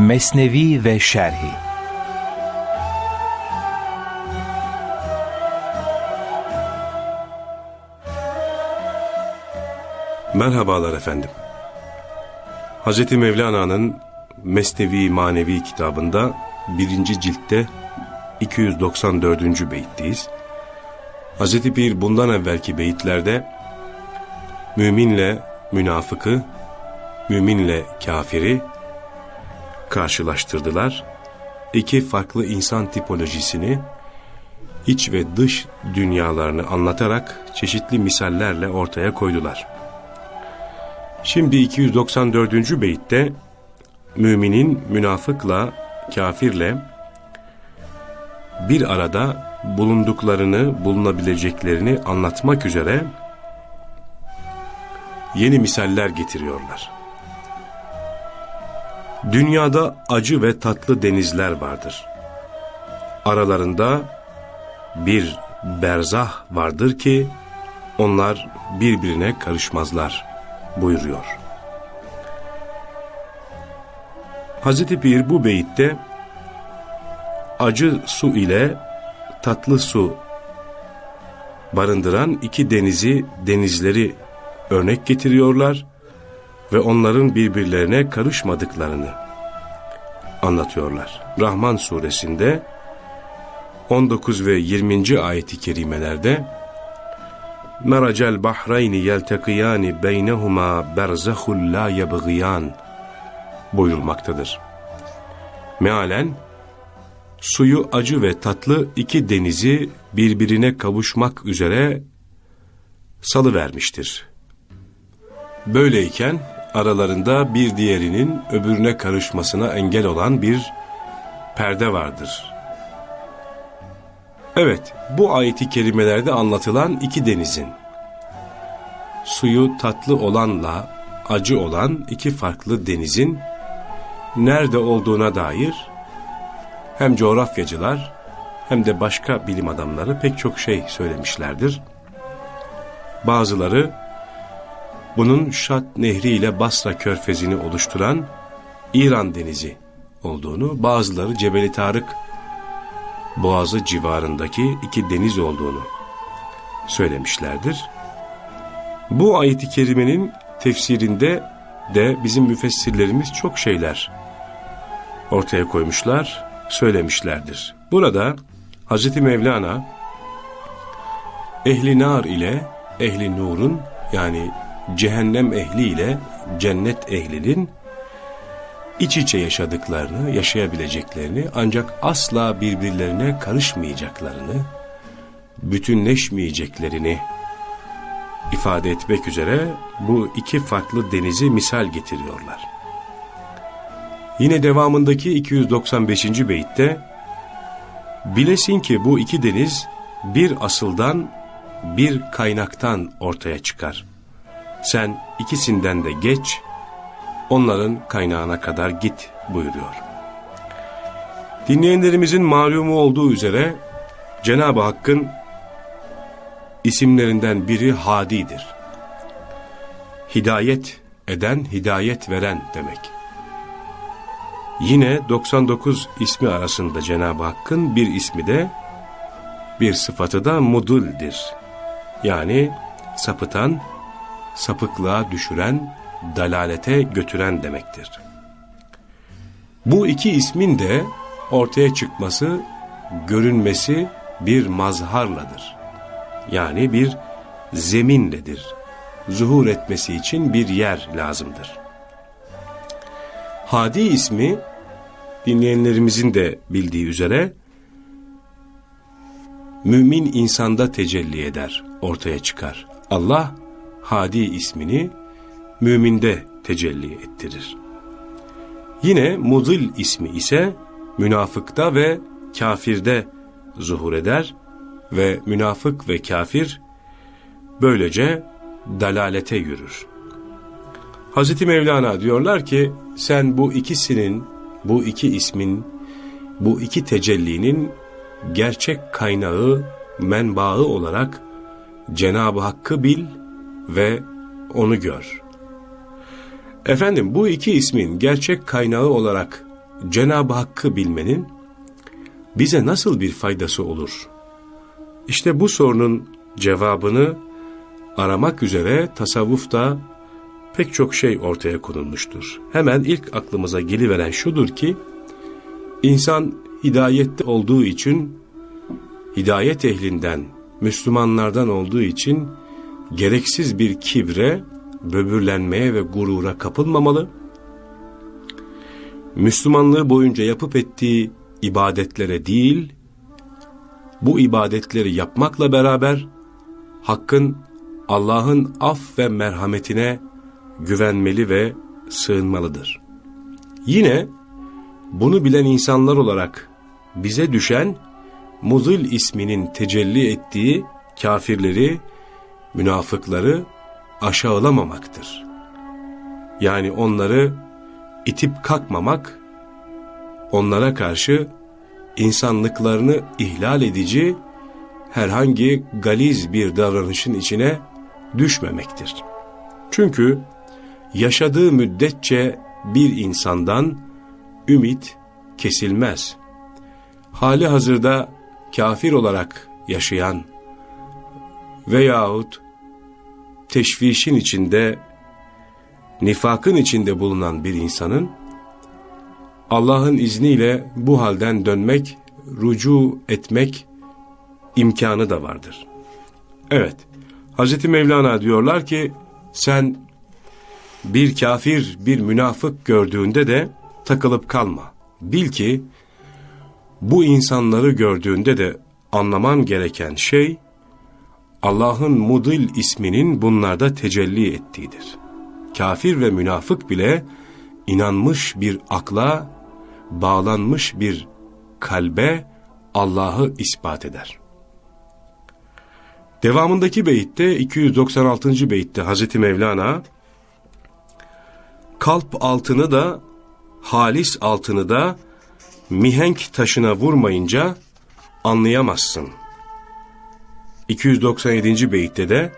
Mesnevi ve Şerhi Merhabalar efendim. Hz. Mevlana'nın Mesnevi Manevi kitabında birinci ciltte 294. beyitteyiz. Hz. Pir bundan evvelki beyitlerde müminle münafıkı, müminle kafiri karşılaştırdılar. İki farklı insan tipolojisini, iç ve dış dünyalarını anlatarak çeşitli misallerle ortaya koydular. Şimdi 294. beyitte müminin münafıkla, kafirle bir arada bulunduklarını, bulunabileceklerini anlatmak üzere yeni misaller getiriyorlar. Dünyada acı ve tatlı denizler vardır. Aralarında bir berzah vardır ki onlar birbirine karışmazlar buyuruyor. Hazreti Pir bu beyitte acı su ile tatlı su barındıran iki denizi, denizleri örnek getiriyorlar ve onların birbirlerine karışmadıklarını anlatıyorlar. Rahman suresinde 19 ve 20. ayeti kerimelerde Meracel bahrayni yeltekiyani beynehuma berzahul la yebgiyan buyurulmaktadır. Mealen suyu acı ve tatlı iki denizi birbirine kavuşmak üzere salı vermiştir. Böyleyken aralarında bir diğerinin öbürüne karışmasına engel olan bir perde vardır. Evet, bu ayeti kerimelerde anlatılan iki denizin, suyu tatlı olanla acı olan iki farklı denizin nerede olduğuna dair hem coğrafyacılar hem de başka bilim adamları pek çok şey söylemişlerdir. Bazıları bunun Şat Nehri ile Basra körfezini oluşturan İran denizi olduğunu, bazıları Cebeli Tarık boğazı civarındaki iki deniz olduğunu söylemişlerdir. Bu ayeti kerimenin tefsirinde de bizim müfessirlerimiz çok şeyler ortaya koymuşlar, söylemişlerdir. Burada Hz. Mevlana ehli nar ile ehli nurun yani cehennem ehli ile cennet ehlinin iç içe yaşadıklarını, yaşayabileceklerini ancak asla birbirlerine karışmayacaklarını, bütünleşmeyeceklerini ifade etmek üzere bu iki farklı denizi misal getiriyorlar. Yine devamındaki 295. beytte bilesin ki bu iki deniz bir asıldan bir kaynaktan ortaya çıkar. Sen ikisinden de geç, onların kaynağına kadar git buyuruyor. Dinleyenlerimizin malumu olduğu üzere Cenab-ı Hakk'ın isimlerinden biri Hadi'dir. Hidayet eden, hidayet veren demek. Yine 99 ismi arasında Cenab-ı Hakk'ın bir ismi de, bir sıfatı da muduldir. Yani sapıtan, sapıklığa düşüren, dalalete götüren demektir. Bu iki ismin de ortaya çıkması, görünmesi bir mazharladır. Yani bir zeminledir. Zuhur etmesi için bir yer lazımdır. Hadi ismi dinleyenlerimizin de bildiği üzere mümin insanda tecelli eder, ortaya çıkar. Allah Hadi ismini müminde tecelli ettirir. Yine Mudil ismi ise münafıkta ve kafirde zuhur eder ve münafık ve kafir böylece dalalete yürür. Hazreti Mevlana diyorlar ki sen bu ikisinin, bu iki ismin, bu iki tecellinin gerçek kaynağı, menbaı olarak Cenab-ı Hakk'ı bil ve onu gör. Efendim bu iki ismin gerçek kaynağı olarak Cenab-ı Hakk'ı bilmenin bize nasıl bir faydası olur? İşte bu sorunun cevabını aramak üzere tasavvufta pek çok şey ortaya konulmuştur. Hemen ilk aklımıza geliveren şudur ki, insan hidayette olduğu için, hidayet ehlinden, Müslümanlardan olduğu için gereksiz bir kibre, böbürlenmeye ve gurura kapılmamalı. Müslümanlığı boyunca yapıp ettiği ibadetlere değil, bu ibadetleri yapmakla beraber Hakk'ın Allah'ın af ve merhametine güvenmeli ve sığınmalıdır. Yine bunu bilen insanlar olarak bize düşen Muzil isminin tecelli ettiği kafirleri, münafıkları aşağılamamaktır. Yani onları itip kalkmamak, onlara karşı insanlıklarını ihlal edici herhangi galiz bir davranışın içine düşmemektir. Çünkü yaşadığı müddetçe bir insandan ümit kesilmez. Hali hazırda kafir olarak yaşayan veyahut teşvişin içinde, nifakın içinde bulunan bir insanın Allah'ın izniyle bu halden dönmek, rucu etmek imkanı da vardır. Evet, Hz. Mevlana diyorlar ki, sen bir kafir, bir münafık gördüğünde de takılıp kalma. Bil ki, bu insanları gördüğünde de anlaman gereken şey, Allah'ın Mudil isminin bunlarda tecelli ettiğidir. Kafir ve münafık bile inanmış bir akla, bağlanmış bir kalbe Allah'ı ispat eder. Devamındaki beyitte 296. beyitte Hazreti Mevlana kalp altını da halis altını da mihenk taşına vurmayınca anlayamazsın. 297. beyitte de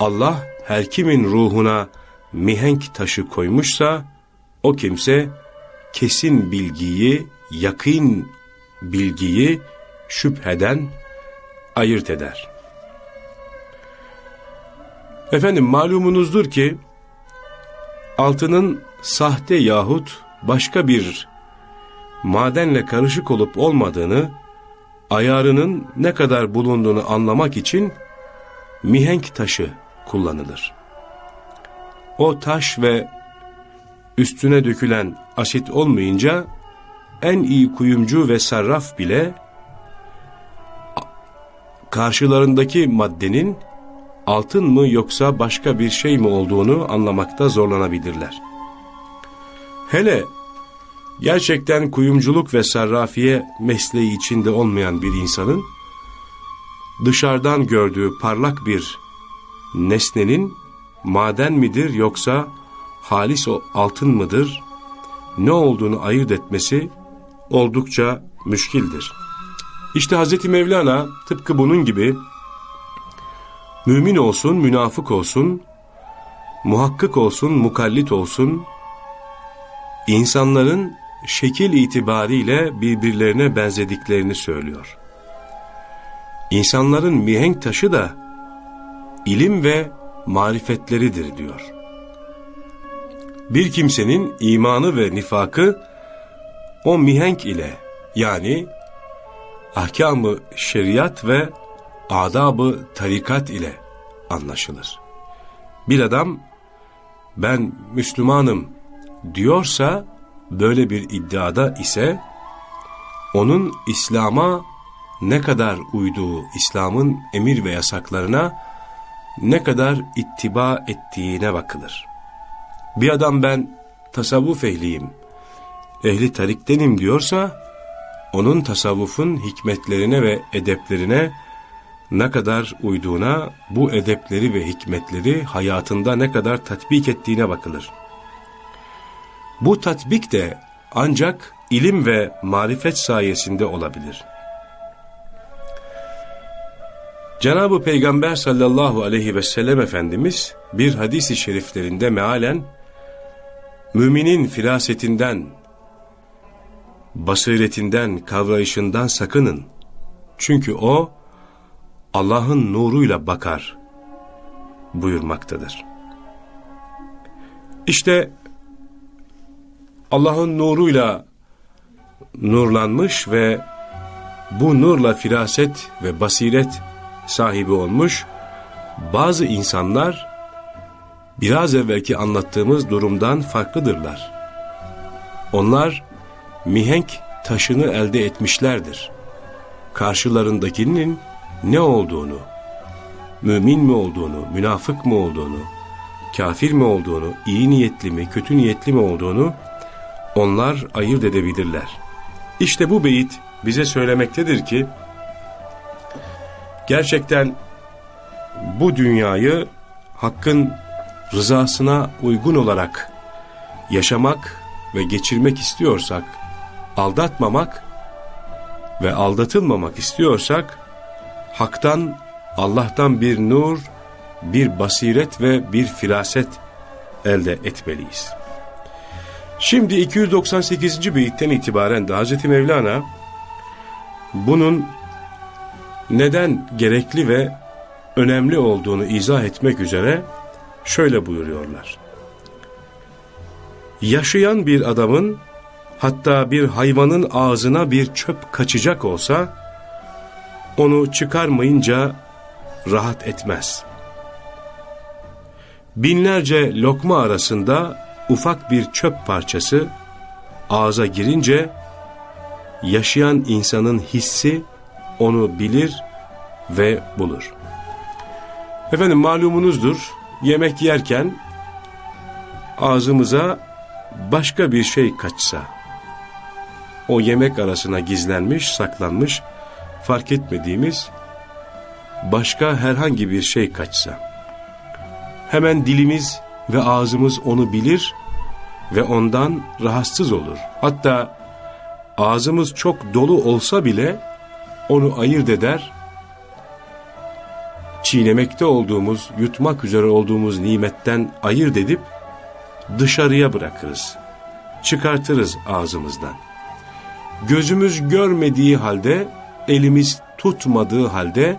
Allah her kimin ruhuna mihenk taşı koymuşsa o kimse kesin bilgiyi, yakın bilgiyi şüpheden ayırt eder. Efendim malumunuzdur ki altının sahte yahut başka bir madenle karışık olup olmadığını, ayarının ne kadar bulunduğunu anlamak için mihenk taşı kullanılır. O taş ve üstüne dökülen asit olmayınca en iyi kuyumcu ve sarraf bile karşılarındaki maddenin altın mı yoksa başka bir şey mi olduğunu anlamakta zorlanabilirler. Hele gerçekten kuyumculuk ve sarrafiye mesleği içinde olmayan bir insanın dışarıdan gördüğü parlak bir nesnenin maden midir yoksa halis o altın mıdır ne olduğunu ayırt etmesi oldukça müşkildir. İşte Hz. Mevlana tıpkı bunun gibi mümin olsun, münafık olsun, muhakkık olsun, mukallit olsun, insanların şekil itibariyle birbirlerine benzediklerini söylüyor. İnsanların mihenk taşı da ilim ve marifetleridir diyor. Bir kimsenin imanı ve nifakı o mihenk ile yani ahkamı şeriat ve adabı tarikat ile anlaşılır. Bir adam ben Müslümanım diyorsa böyle bir iddiada ise onun İslam'a ne kadar uyduğu, İslam'ın emir ve yasaklarına ne kadar ittiba ettiğine bakılır. Bir adam ben tasavvuf ehliyim, ehli tariktenim diyorsa, onun tasavvufun hikmetlerine ve edeplerine ne kadar uyduğuna, bu edepleri ve hikmetleri hayatında ne kadar tatbik ettiğine bakılır. Bu tatbik de ancak ilim ve marifet sayesinde olabilir. Cenab-ı Peygamber sallallahu aleyhi ve sellem Efendimiz bir hadisi şeriflerinde mealen, müminin firasetinden, basiretinden, kavrayışından sakının. Çünkü o Allah'ın nuruyla bakar buyurmaktadır. İşte Allah'ın nuruyla nurlanmış ve bu nurla firaset ve basiret sahibi olmuş bazı insanlar biraz evvelki anlattığımız durumdan farklıdırlar. Onlar mihenk taşını elde etmişlerdir. Karşılarındakinin ne olduğunu, mümin mi olduğunu, münafık mı olduğunu, kafir mi olduğunu, iyi niyetli mi, kötü niyetli mi olduğunu onlar ayırt edebilirler. İşte bu beyit bize söylemektedir ki, gerçekten bu dünyayı Hakk'ın rızasına uygun olarak yaşamak ve geçirmek istiyorsak, aldatmamak ve aldatılmamak istiyorsak, Hak'tan, Allah'tan bir nur, bir basiret ve bir firaset elde etmeliyiz. Şimdi 298. beyitten itibaren de Hz. Mevlana bunun neden gerekli ve önemli olduğunu izah etmek üzere şöyle buyuruyorlar. Yaşayan bir adamın hatta bir hayvanın ağzına bir çöp kaçacak olsa onu çıkarmayınca rahat etmez. Binlerce lokma arasında ufak bir çöp parçası ağza girince yaşayan insanın hissi onu bilir ve bulur. Efendim malumunuzdur yemek yerken ağzımıza başka bir şey kaçsa o yemek arasına gizlenmiş, saklanmış, fark etmediğimiz başka herhangi bir şey kaçsa hemen dilimiz ve ağzımız onu bilir ve ondan rahatsız olur. Hatta ağzımız çok dolu olsa bile onu ayırt eder, çiğnemekte olduğumuz, yutmak üzere olduğumuz nimetten ayırt edip dışarıya bırakırız, çıkartırız ağzımızdan. Gözümüz görmediği halde, elimiz tutmadığı halde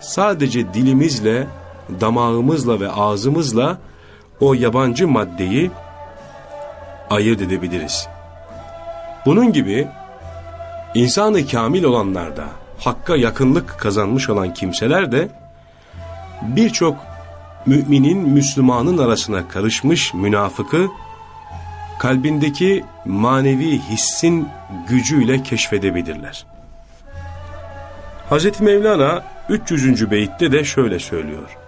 sadece dilimizle, damağımızla ve ağzımızla o yabancı maddeyi ayırt edebiliriz. Bunun gibi insanı kamil olanlarda hakka yakınlık kazanmış olan kimseler de birçok müminin Müslümanın arasına karışmış münafıkı kalbindeki manevi hissin gücüyle keşfedebilirler. Hz. Mevlana 300. beyitte de şöyle söylüyor.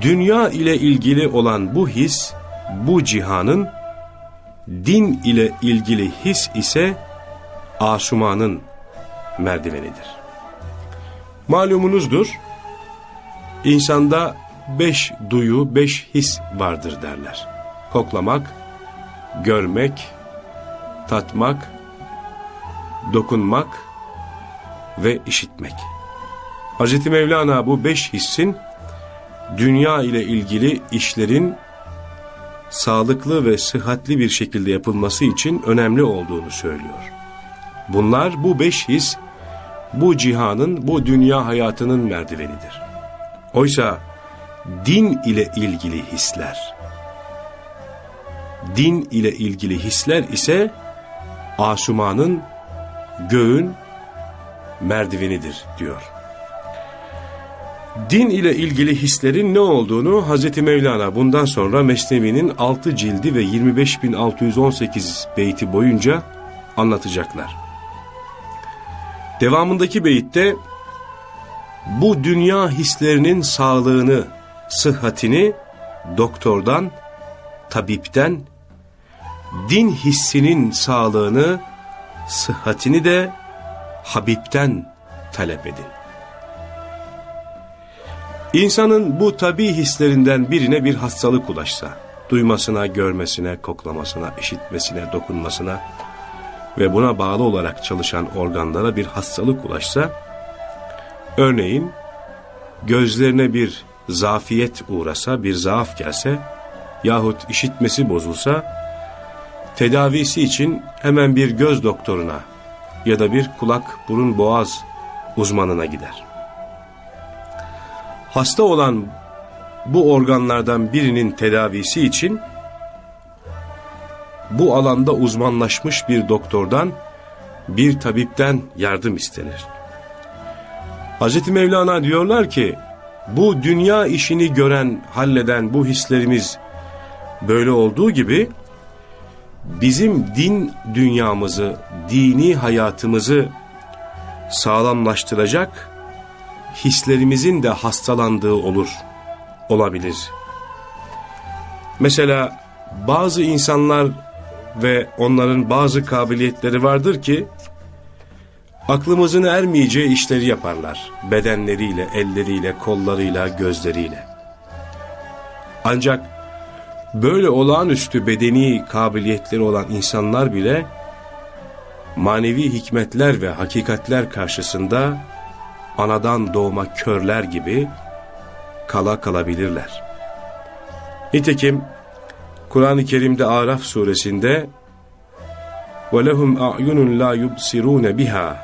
Dünya ile ilgili olan bu his, bu cihanın, din ile ilgili his ise asumanın merdivenidir. Malumunuzdur, insanda beş duyu, beş his vardır derler. Koklamak, görmek, tatmak, dokunmak ve işitmek. Hz. Mevlana bu beş hissin dünya ile ilgili işlerin sağlıklı ve sıhhatli bir şekilde yapılması için önemli olduğunu söylüyor. Bunlar bu beş his, bu cihanın, bu dünya hayatının merdivenidir. Oysa din ile ilgili hisler, din ile ilgili hisler ise asumanın, göğün merdivenidir diyor. Din ile ilgili hislerin ne olduğunu Hz. Mevlana bundan sonra Mesnevi'nin 6 cildi ve 25.618 beyti boyunca anlatacaklar. Devamındaki beyitte bu dünya hislerinin sağlığını, sıhhatini doktordan, tabipten, din hissinin sağlığını, sıhhatini de Habib'ten talep edin. İnsanın bu tabi hislerinden birine bir hastalık ulaşsa, duymasına, görmesine, koklamasına, işitmesine, dokunmasına ve buna bağlı olarak çalışan organlara bir hastalık ulaşsa, örneğin gözlerine bir zafiyet uğrasa, bir zaaf gelse yahut işitmesi bozulsa, tedavisi için hemen bir göz doktoruna ya da bir kulak, burun, boğaz uzmanına gider. Hasta olan bu organlardan birinin tedavisi için bu alanda uzmanlaşmış bir doktordan, bir tabipten yardım istenir. Hz. Mevlana diyorlar ki, bu dünya işini gören, halleden bu hislerimiz böyle olduğu gibi, bizim din dünyamızı, dini hayatımızı sağlamlaştıracak hislerimizin de hastalandığı olur, olabilir. Mesela bazı insanlar ve onların bazı kabiliyetleri vardır ki, aklımızın ermeyeceği işleri yaparlar. Bedenleriyle, elleriyle, kollarıyla, gözleriyle. Ancak böyle olağanüstü bedeni kabiliyetleri olan insanlar bile manevi hikmetler ve hakikatler karşısında anadan doğma körler gibi kala kalabilirler. Nitekim Kur'an-ı Kerim'de Araf suresinde وَلَهُمْ أَعْيُنٌ لَا يُبْصِرُونَ بِهَا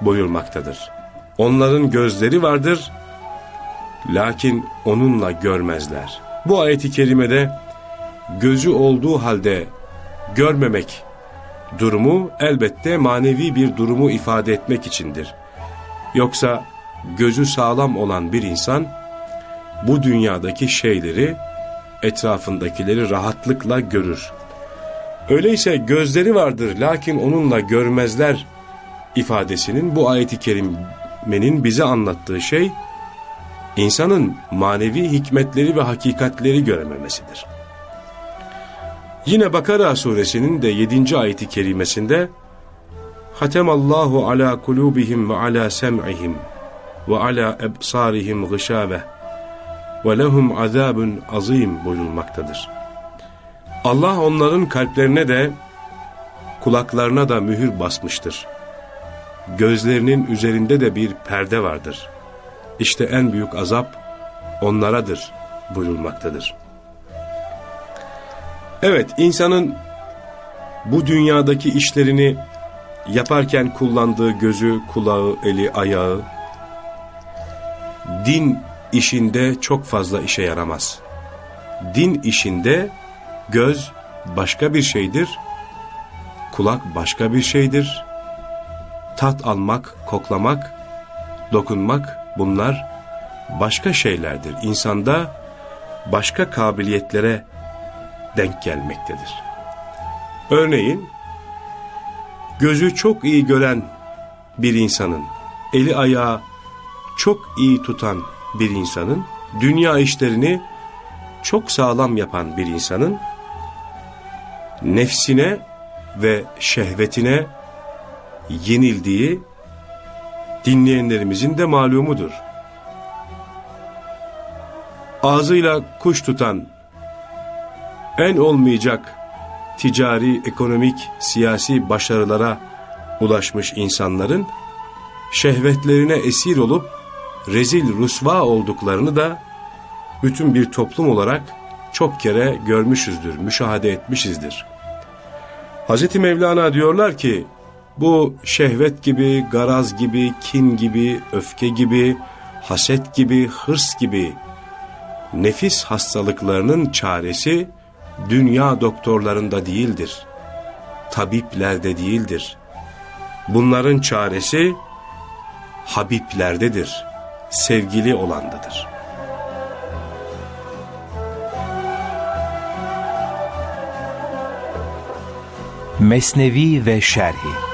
buyurmaktadır. Onların gözleri vardır, lakin onunla görmezler. Bu ayeti kerimede gözü olduğu halde görmemek durumu elbette manevi bir durumu ifade etmek içindir. Yoksa gözü sağlam olan bir insan bu dünyadaki şeyleri etrafındakileri rahatlıkla görür. Öyleyse gözleri vardır lakin onunla görmezler ifadesinin bu ayeti kerimenin bize anlattığı şey insanın manevi hikmetleri ve hakikatleri görememesidir. Yine Bakara suresinin de 7. ayeti kerimesinde Hatemallahu ala kulubihim ve ala sem'ihim ve ala ebsarihim gışave ve lehum azabun azim buyurulmaktadır. Allah onların kalplerine de kulaklarına da mühür basmıştır. Gözlerinin üzerinde de bir perde vardır. İşte en büyük azap onlaradır buyurulmaktadır. Evet insanın bu dünyadaki işlerini yaparken kullandığı gözü, kulağı, eli, ayağı din işinde çok fazla işe yaramaz. Din işinde göz başka bir şeydir, kulak başka bir şeydir, tat almak, koklamak, dokunmak bunlar başka şeylerdir. İnsanda başka kabiliyetlere denk gelmektedir. Örneğin gözü çok iyi gören bir insanın, eli ayağı çok iyi tutan bir insanın, dünya işlerini çok sağlam yapan bir insanın, nefsine ve şehvetine yenildiği dinleyenlerimizin de malumudur. Ağzıyla kuş tutan, en olmayacak ticari, ekonomik, siyasi başarılara ulaşmış insanların şehvetlerine esir olup rezil rusva olduklarını da bütün bir toplum olarak çok kere görmüşüzdür, müşahede etmişizdir. Hz. Mevlana diyorlar ki, bu şehvet gibi, garaz gibi, kin gibi, öfke gibi, haset gibi, hırs gibi nefis hastalıklarının çaresi dünya doktorlarında değildir. Tabiplerde değildir. Bunların çaresi Habiblerdedir, sevgili olandadır. Mesnevi ve Şerhi